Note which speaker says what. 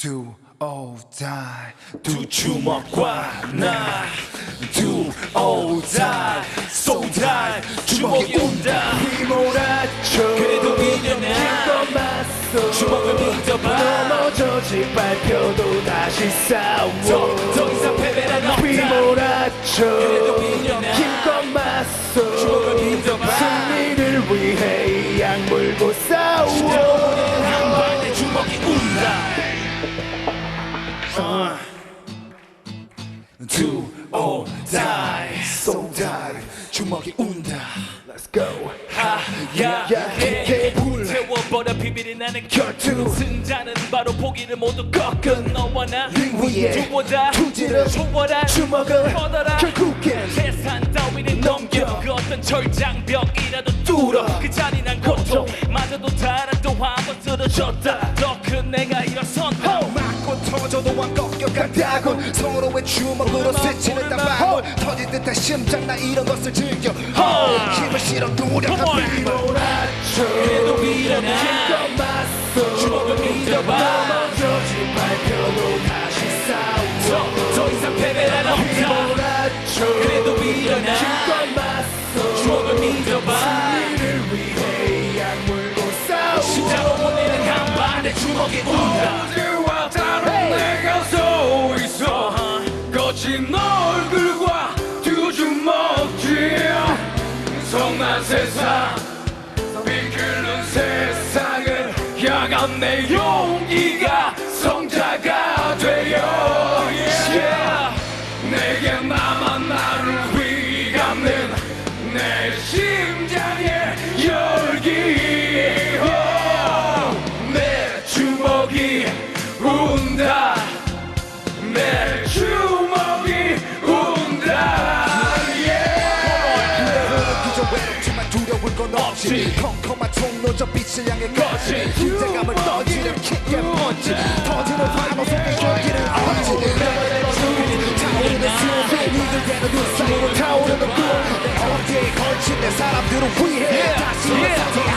Speaker 1: do or die 두 주먹과
Speaker 2: 나두
Speaker 1: or die so die 주먹이 온다.
Speaker 3: 휘몰아쳐. 그래도 미련해 힘껏 맞서 주먹을 믿어봐. 넘어져 짓밟혀도 다시 싸워. 더, 더 이상 패배란 없다. 휘몰아쳐. 그래도 미련해 힘껏 맞서 주먹을 믿어봐. 승리를 위해 약 물고 싸워
Speaker 1: Do or die so die 주먹이 운다.
Speaker 3: Let's go.
Speaker 2: 하야 해 불. 태워버려 비밀이 나는 결투. 승자는 바로 포기를 모두 꺾은 너와 나. 링 위에 두보다.
Speaker 1: 투지를
Speaker 2: 초월한 주먹을 뻗어라.
Speaker 3: 결국엔
Speaker 2: 세상 따위를 넘겨. 그 어떤 절장벽이라도 뚫어. 그 잔인한 고통 마저도 달아 또한번 쓰러졌다. 더 큰 내가 일어선
Speaker 1: 다 맞고 터져도 안 꺾여간다고. 서로의 주먹으로 스치는 땀방울 터질 듯한 심장 나 이런 것을 즐겨. 힘을 실어 노력한. 힘을.
Speaker 3: 휘몰아쳐. 그래도 맞서 주먹을 믿어봐. 넘어져 짓밟혀도 다시 싸워 더, 더 이상 패배란 없다. 그래도 맞서 주먹을 믿어봐. 승리를 위해 약물고 싸워 진짜로 오늘은
Speaker 2: 한반의 주먹이 운다 얼굴과 두 주먹쥐 성난 세상 비끓는 세상을 향한 내 용기가 성자가 되어 yeah. 내게 나만 나를 위감는 내 심장의 열기 oh. 내 주먹이
Speaker 1: 건 없이 컴컴한 총로 저 빛을 향해 거친 긴장감을 던지는 킥의 펀치 터지는 파도 속에 경기는 어찌
Speaker 2: 타오르는 수호
Speaker 1: 이들대는 눈사이로 타오르는 꿈내 어깨에 걸친 내 사람들을 위해 다시 내 사태